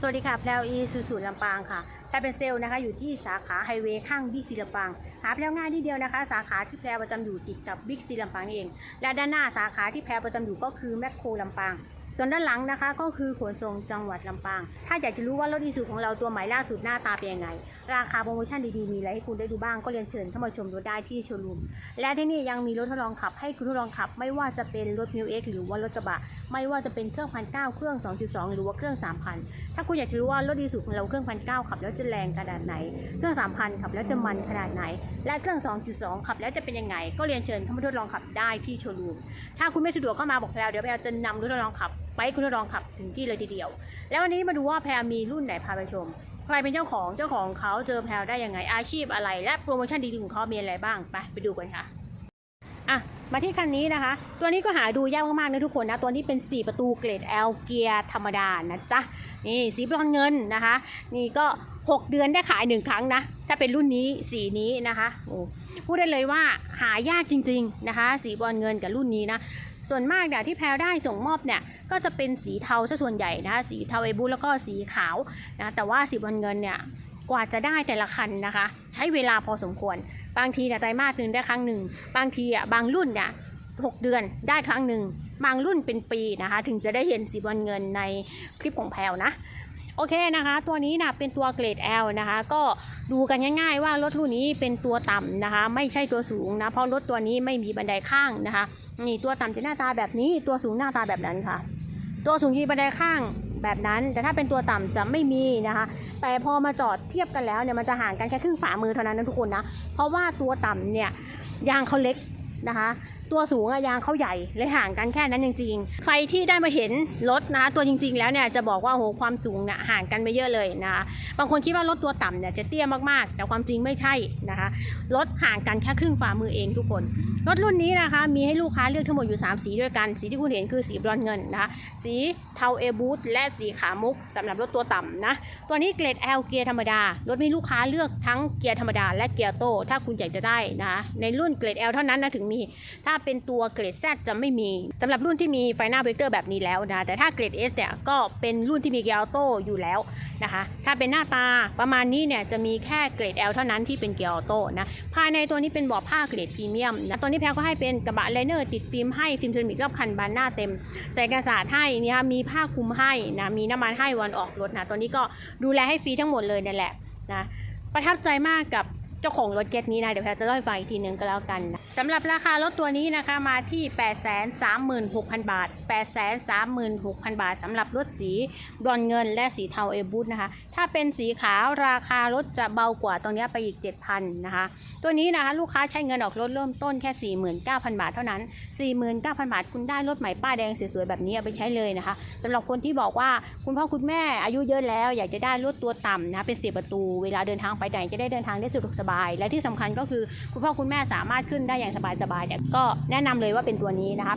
สวัสดีค่ะ แพลวอีสุสุลำปางค่ะแพลเป็นเซลล์นะคะอยู่ที่สาขาไฮเวย์ข้างบิ๊กซีลำปาง หาแพลวง่ายที่เดียวนะคะ สาขาที่แพลประจำอยู่ติดกับบิ๊กซีลำปางนี่เอง และด้านหน้าสาขาที่แพลประจำอยู่ก็คือแมคโครลำปาง ส่วนด้านหลังนะคะก็คือขนส่งจังหวัดลำปาง ถ้าอยากจะรู้ว่ารถอีซูของเราตัวใหม่ล่าสุดหน้าตาเป็นยังไง ราคาโปรโมชั่นดีๆมีอะไรให้คุณได้ดูบ้างก็เรียนเชิญเข้ามาชมรถได้ที่โชว์รูม และที่นี่ยังมีรถทดลองขับให้คุณทดลองขับ ไม่ว่าจะเป็นรถมิวเอ็กหรือว่ารถกระบะ ไม่ว่าจะเป็นเครื่องพันเก้าเครื่อง 2.2 หรือว่าเครื่อง3,000ถ้าคุณอยากจะรู้ว่ารถดีสุดของเราเครื่องพันเก้าขับแล้วจะแรงขนาดไหน เครื่อง3,000ขับแล้วจะมันขนาดไหน และเครื่อง 2.2 ขับแล้วจะเป็นยังไง ก็เรียนเชิญเข้ามาทดลองขับได้ที่โชว์รูม ถ้าคุณไม่สะดวกก็มาบอกแพลวเดี๋ยวแพลจะนำรถทดลองขับ ไปคุณทดลองขับถึงที่เลยทีเดียว แล้ววันนี้มาดูว่าแพลมีรุ่นไหนพาไปชม ใครเป็นเจ้าของเจ้าของเขาเจอแพลวได้ยังไงอาชีพอะไร และโปรโมชั่นดีๆของเขามีอะไรบ้างไปไปดูกันค่ะอะมาที่คันนี้นะคะ ตัวนี้ก็หาดูยากมากๆนะทุกคนนะตัวนี้เป็น 4 ประตูเกรด L เกียร์ธรรมดานะจ๊ะนี่สีบรอนเงินนะคะ นี่ก็ 6 เดือนได้ขาย 1 ครั้งนะ ถ้าเป็นรุ่นนี้สีนี้นะคะโอ้พูดได้เลยว่าหายากจริง ๆนะคะ สีบรอนเงินกับรุ่นนี้นะ ส่วนมากเนี่ยที่แพลได้ส่งมอบเนี่ยก็จะเป็นสีเทาซะส่วนใหญ่นะคะสีเทาเอบูแล้วก็สีขาวนะแต่ว่าสีบรอนเงินเนี่ยกว่าจะได้แต่ละคันนะคะ ใช้เวลาพอสมควร บางทีเนี่ยไตรมาสหนึ่งได้ครั้งหนึ่งบางทีอะบางรุ่นเนี่ยหกเดือนได้ครั้งหนึ่งบางรุ่นเป็นปีนะคะ ถึงจะได้เห็นสีบอลเงินในคลิปของแพลวนะ โอเคนะคะ ตัวนี้นะเป็นตัวเกรด L นะคะ ก็ดูกันง่ายๆว่ารถรุ่นนี้เป็นตัวต่ำนะคะ ไม่ใช่ตัวสูงนะเพราะรถตัวนี้ไม่มีบันไดข้างนะคะนี่ตัวต่ำจะหน้าตาแบบนี้ ตัวสูงหน้าตาแบบนั้นค่ะ ตัวสูงยีบันไดข้างแบบนั้น แต่ถ้าเป็นตัวต่ำจะไม่มีนะคะ แต่พอมาจอดเทียบกันแล้วเนี่ยมันจะห่างกันแค่ครึ่งฝ่ามือเท่านั้นนะทุกคนนะ เพราะว่าตัวต่ำเนี่ยยางเขาเล็ก นะคะ ตัวสูงยางเขาใหญ่เลยห่างกันแค่นั้นจริง ๆ ใครที่ได้มาเห็นรถนะคะตัวจริง ๆ แล้วเนี่ยจะบอกว่าโหความสูงเนี่ยห่างกันไปเยอะเลยนะคะบางคนคิดว่ารถตัวต่ำเนี่ยจะเตี้ยมากๆ แต่ความจริงไม่ใช่นะคะรถห่างกันแค่ครึ่งฝ่ามือเองทุกคน รถรุ่นนี้นะคะมีให้ลูกค้าเลือกทั้งหมดอยู่ 3 สีด้วยกัน สีที่คุณเห็นคือสีบรอนเงินนะคะสีเทาเอบูทและสีขามุกสำหรับรถตัวต่ำนะตัวนี้เกรด L เกียร์ธรรมดารถมีลูกค้าเลือกทั้งเกียร์ธรรมดาและเกียร์โต ถ้าคุณอยากจะได้นะคะในรุ่นเกรด L เท่านั้นนะถึงมี ถ้าเป็นตัวเกรด Z จะไม่มีสำหรับรุ่นที่มีไฟหน้าเบรกเตอร์แบบนี้แล้วนะแต่ถ้าเกรด S เนี่ยก็เป็นรุ่นที่มีเกียร์ออโต้อยู่แล้วนะคะถ้าเป็นหน้าตาประมาณนี้เนี่ยจะมีแค่เกรด L เท่านั้นที่เป็นเกียร์ออโต้นะภายในตัวนี้เป็นบาะผ้าเกรดพรีเมียมนะตัวนี้แพลก็ให้เป็นกระบะไลเนอร์ติดฟิล์มให้ฟิล์มเซรามิกรอบคันบานหน้าเต็ม ใส่กระสาสตร์ให้นี่ค่ะมีผ้าคลุมให้นะมีน้ำมันให้วันออกรถนะตอนนี้ก็ดูแลให้ฟรีทั้งหมดเลยนั่นแหละนะประทับใจมากกับ เจ้าของรถเก็ตนี้นะ เดี๋ยวแพลจะเล่าให้ฟังอีกทีนึงก็แล้วกันนะสำหรับราคารถตัวนี้นะคะมาที่ 836,000 บาท 836,000 บาทสำหรับรถสีบรอนเงินและสีเทาเอบูทนะคะ ถ้าเป็นสีขาวราคารถจะเบากว่าตรงนี้ไปอีก 7,000นะคะ ตัวนี้นะคะลูกค้าใช้เงินออกรถเริ่มต้นแค่ 49,000 บาทเท่านั้น 49,000 บาทคุณได้รถใหม่ป้ายแดงสวยๆแบบนี้เอาไปใช้เลยนะคะสำหรับคนที่บอกว่าคุณพ่อคุณแม่อายุเยอะแล้ว อยากจะได้รถตัวต่ำนะเป็นสีประตูเวลาเดินทางไปไหนจะได้เดินทางได้สะดวกสบายและที่สำคัญก็คือคุณพ่อคุณแม่สามารถขึ้นได้อย่างสบายๆเนี่ยก็แนะนำเลยว่าเป็นตัวนี้นะคะ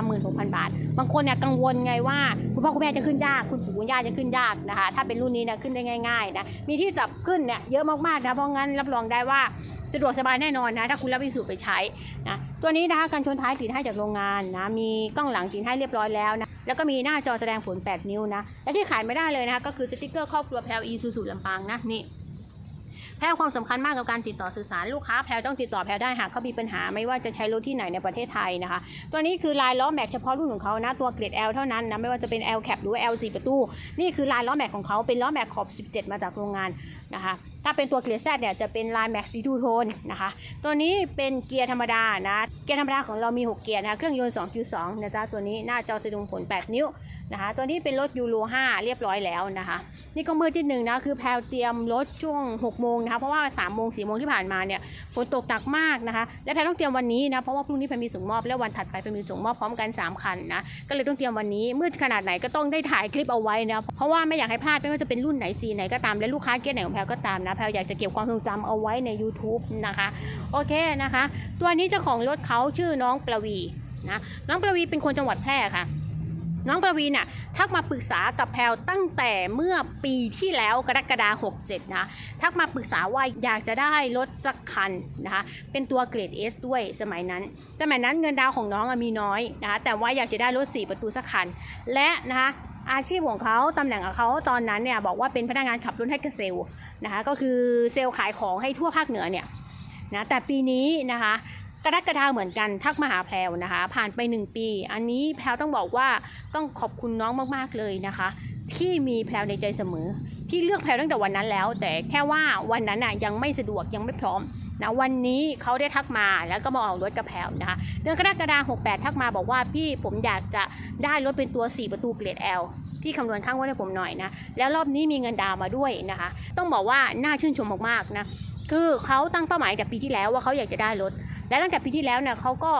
836,000 บาท บางคนเนี่ยกังวลไงว่าคุณพ่อคุณแม่จะขึ้นยาก คุณปู่คุณย่าจะขึ้นยากนะคะ ถ้าเป็นรุ่นนี้นะขึ้นได้ง่ายๆนะมีที่จับขึ้นเนี่ยเยอะมากๆนะเพราะงั้นรับรองได้ว่าสะดวกสบายแน่นอนนะ ถ้าคุณรับวิสูไปใช้นะตัวนี้นะคะการชนท้ายติดให้จากโรงงานนะมีกล้องหลังติดให้เรียบร้อยแล้วนะแล้วก็มีหน้าจอแสดงผล 8 นิ้วนะและที่ขายไม่ได้เลยนะคะก็คือสติกเกอร์ครอบครัวแพลวอีซูซูลำปางนะนี่ แพลความสำคัญมากกับการติดต่อสื่อสารลูกค้าแพลต้องติดต่อแพลได้หากเขามีปัญหาไม่ว่าจะใช้รถที่ไหนในประเทศไทยนะคะ ตัวนี้คือลายล้อแม็กเฉพาะรุ่นของเขานะตัวเกรด L เท่านั้นนะไม่ว่าจะเป็น L cap หรือ L 4ประตู นี่คือลายล้อแม็กของเขาเป็นล้อแม็กขอบ 17 มาจากโรงงานนะคะถ้าเป็นตัวเกรดเนี่ยจะเป็นลายแม็กซีทูโทนนะคะ ตัวนี้เป็นเกียร์ธรรมดานะ เกียร์ธรรมดาของเรามี 6 เกียร์นะคะเครื่องยนต์ 2.2 นะจ๊ะ ตัวนี้หน้าจอแสดงผล 8 นิ้ว นะคะ ตัวนี้เป็นรถยูโร5เรียบร้อยแล้วนะคะ นี่ก็มืดที่หนึ่งนะ คือแพลวเตรียมรถช่วง6โมงนะคะ เพราะว่า3โมง4โมงที่ผ่านมาเนี่ยฝนตกหนักมากนะคะ และแพลวต้องเตรียมวันนี้นะ เพราะว่าพรุ่งนี้แพลวมีส่งมอบ แล้ววันถัดไปแพลวมีส่งมอบพร้อมกัน 3 คันนะ ก็เลยต้องเตรียมวันนี้ มืดขนาดไหนก็ต้องได้ถ่ายคลิปเอาไว้นะ เพราะว่าไม่อยากให้พลาดไม่ว่าจะเป็นรุ่นไหนสีไหนก็ตาม และลูกค้าเกียรไหนของแพลวก็ตามนะ แพลวอยากจะเก็บความทรงจำเอาไว้ใน YouTube นะคะ โอเคนะคะ ตัวนี้เจ้าของรถเขาชื่อน้องประวีนะ น้องประวีเป็นคนจังหวัดแพร่ค่ะ น้องประวีน่ะทักมาปรึกษากับแพลวตั้งแต่เมื่อปีที่แล้วกรกฎาคม67นะทักมาปรึกษาว่าอยากจะได้รถสักคันนะคะเป็นตัวเกรด S ด้วยสมัยนั้น สมัยนั้นเงินดาวของน้องมีน้อยนะคะแต่ว่าอยากจะได้รถ 4 ประตูสักคัน และนะคะอาชีพของเขาตำแหน่งของเขาตอนนั้นเนี่ยบอกว่าเป็นพนักงานขับรถให้กับเซลล์นะคะก็คือเซลล์ขายของให้ทั่วภาคเหนือเนี่ยนะแต่ปีนี้นะคะ กรกกระดาเหมือนกันทักมาหาแพรวนะคะ ผ่านไป 1 ปี อันนี้แพรวต้องบอกว่าต้องขอบคุณน้องมากๆเลยนะคะ ที่มีแพรวในใจเสมอ ที่เลือกแพรวตั้งแต่วันนั้นแล้ว แต่แค่ว่าวันนั้นน่ะยังไม่สะดวกยังไม่พร้อมนะวันนี้เขาได้ทักมาแล้วก็มาออกรถกับแพวนะคะเดือนกรกฎาคม68 ทักมาบอกว่าพี่ผมอยากจะได้รถเป็นตัว 4 ประตูเกรด L พี่คำนวณข้างว่าให้ผมหน่อยนะ แล้วรอบนี้มีเงินดาวมาด้วยนะคะ ต้องบอกว่าน่าชื่นชมมากๆนะ คือเขาตั้งเป้าหมายจากปีที่แล้วว่าเขาอยากจะได้รถ และตั้งแต่ปีที่แล้วเนี่ยเขาก็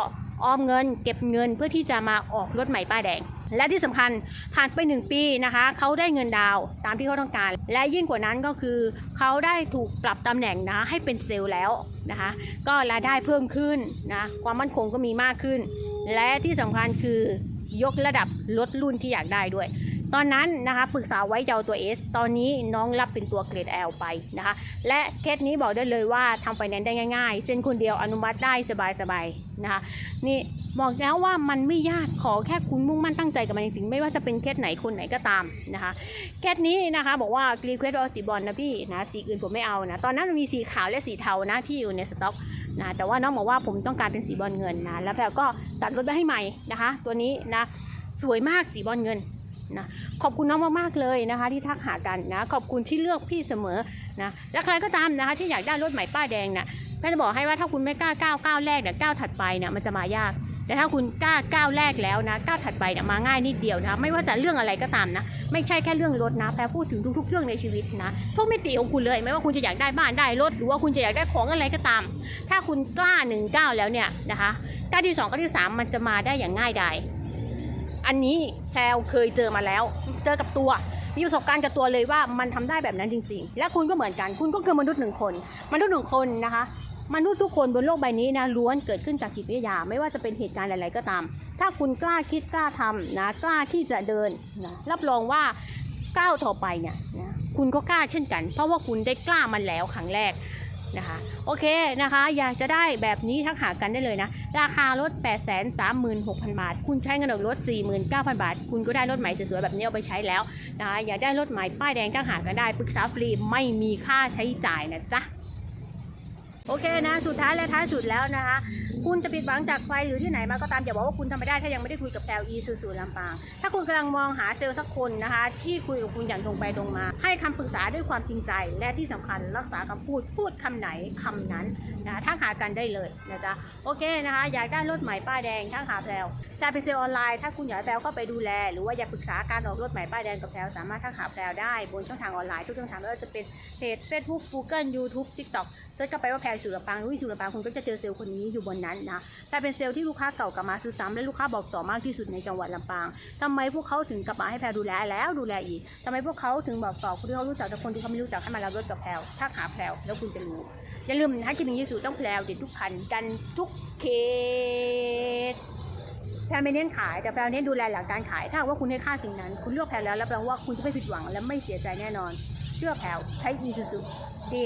ออมเงินเก็บเงินเพื่อที่จะมาออกรถใหม่ป้ายแดง และที่สำคัญผ่านไป 1 ปีนะคะเขาได้เงินดาวตามที่เขาต้องการ และยิ่งกว่านั้นก็คือเขาได้ถูกปรับตำแหน่งนะให้เป็นเซลล์แล้วนะคะก็รายได้เพิ่มขึ้นนะความมั่นคงก็มีมากขึ้น และที่สำคัญคือยกระดับรถรุ่นที่อยากได้ด้วย ตอนนั้นนะคะปรึกษาไว้จะเอาตัว S ตอนนี้น้องรับเป็นตัวเกรด L ไปนะคะ และเคสนี้บอกได้เลยว่าทำไฟแนนซ์ได้ง่าย ๆ เซ็นคนเดียวอนุมัติได้สบายๆนะคะนี่บอกแล้วว่ามันไม่ยากขอแค่คุณมุ่งมั่นตั้งใจกับมันจริงๆ ไม่ว่าจะเป็นเคสไหนคนไหนก็ตามนะคะเคสนี้นะคะบอกว่ารีเควสต์เอาสีบอลนะพี่นะสีอื่นผมไม่เอานะตอนนั้นมันมีสีขาวและสีเทานะที่อยู่ในสต็อกนะแต่ว่าน้องบอกว่าผมต้องการเป็นสีบอลเงินนะแล้วแพรก็ตัดรถไปให้ใหม่นะคะ ตัวนี้นะสวยมากสีบอลเงิน นะขอบคุณน้องมากๆเลยนะคะ ที่ทักหากันนะ ขอบคุณที่เลือกพี่เสมอนะและใครก็ตามนะคะ ที่อยากได้รถใหม่ป้ายแดงเนี่ยแม่จะบอกให้ว่าถ้าคุณไม่กล้าก้าวก้าวแรกเนี่ยก้าวถัดไปเนี่ยมันจะมายาก แต่ถ้าคุณกล้าก้าวแรกแล้วนะก้าวถัดไปเนี่ยมาง่ายนิดเดียวนะไม่ว่าจะเรื่องอะไรก็ตามนะ ไม่ใช่แค่เรื่องรถนะแปลพูดถึงทุกๆ เรื่องในชีวิตนะทุกมิติของคุณเลย ไม่ว่าคุณจะอยากได้บ้านได้รถหรือว่าคุณจะอยากได้ของอะไรก็ตาม ถ้าคุณกล้าหนึ่งก้าวแล้วเนี่ยนะคะก้าวที่สองก้าวที่สามมันจะมาได้อย่างง่ายดาย อันนี้แพลวเคยเจอมาแล้ว เจอกับตัว มีประสบการณ์กับตัวเลยว่ามันทำได้แบบนั้นจริง ๆ และคุณก็เหมือนกัน คุณก็คือมนุษย์หนึ่งคน มนุษย์หนึ่งคนนะคะ มนุษย์ทุกคนบนโลกใบนี้นะล้วนเกิดขึ้นจากจิตวิทยา ไม่ว่าจะเป็นเหตุการณ์อะไรก็ตาม ถ้าคุณกล้าคิดกล้าทำนะกล้าที่จะเดินนะรับรองว่าก้าวต่อไปเนี่ยนะคุณก็กล้าเช่นกัน เพราะว่าคุณได้กล้ามันแล้วครั้งแรก นะคะ โอเคนะคะ อยากจะได้แบบนี้ทักหากันได้เลยนะ ราคารถ 8 3 6 0 0 0 บาท คุณใช้เงินออกรถ 49,000 บาท คุณก็ได้รถใหม่สวยๆแบบนี้เอาไปใช้แล้วนะคะ อยากได้รถใหม่ป้ายแดงทักหากันได้ปรึกษาฟรีไม่มีค่าใช้จ่ายนะจ๊ะ โอเคนะ สุดท้ายและท้ายสุดแล้วนะคะ คุณจะผิดหวังจากไฟหรือที่ไหนมาก็ตามอย่าบอกว่าคุณทำไม่ได้ถ้ายังไม่ได้คุยกับแพลอีซูซูลำปาง ถ้าคุณกำลังมองหาเซลล์สักคนนะคะ ที่คุยกับคุณอย่างตรงไปตรงมา ให้คำปรึกษาด้วยความจริงใจ และที่สำคัญรักษาคำพูดพูดคำไหนคำนั้นนะทักหากันได้เลยนะจ๊ะโอเคนะคะ อยากได้รถใหม่ป้ายแดงทักหาแพลวจะเป็นเซลล์ออนไลน์ถ้าคุณอยากให้แพลวเข้าไปดูแล หรือว่าอยากปรึกษาการออกรถใหม่ป้ายแดงกับแพลวสามารถทักหาแพลวได้บนช่องทางออนไลน์ทุกช่องทางไม่ว่าจะเป็นเพจ Facebook Google YouTube TikTok เซิร์ชเข้าไปว่าแพลสุรปังวิสุรปังคุณก็จะเจอเซลล์คนนี้อยู่บนนั้นนะแต่เป็นเซลล์ที่ลูกค้าเก่ากลับมาซื้อซ้ำและลูกค้าบอกต่อมากที่สุดในจังหวัดลำปางทำไมพวกเขาถึงกลับมาให้แพลดูแลแล้วดูแลอีกทำไมพวกเขาถึงบอกต่อคนที่เขารู้จักแต่คนที่เขาไม่รู้จักให้มารับรถกับแพลถ้าหาแพลแล้วคุณจะรู้อย่าลืมนะคิดถึงยิสุต้องแพลวเด็ดทุกคันกันทุกเคส แพรไม่เน้นขายแต่แพลเน้นดูแลหลังการขาย ถ้าหากว่าคุณให้ค่าสิ่งนั้น คุณเลือกแพลแล้วรับรองว่าคุณจะไม่ผิดหวังและไม่เสียใจแน่นอน เชื่อแพลใช้อีซูซูดี